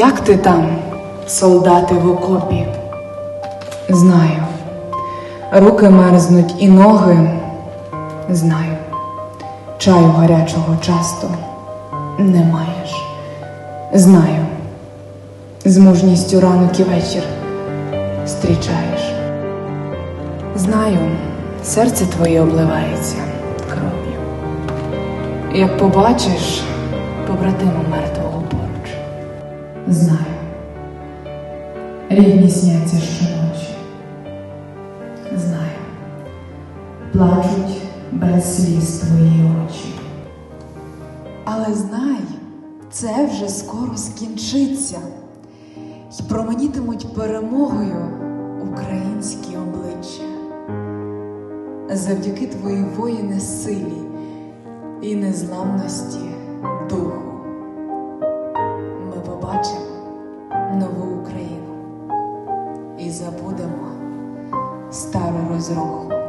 Як ти там, солдати в окопі? Знаю, руки мерзнуть і ноги. Знаю, чаю гарячого часто не маєш. Знаю, з мужністю ранок і вечір зустрічаєш. Знаю, серце твоє обливається кров'ю. Як побачиш побратима мертвого. Знаю. Рідні сняться щоночі. Знаю. Плачуть без сліз твої очі. Але знай, це вже скоро скінчиться, й променітимуть перемогою українські обличчя. Завдяки твоїй воїни силі і незламності побачимо нову Україну і забудемо стару розруху.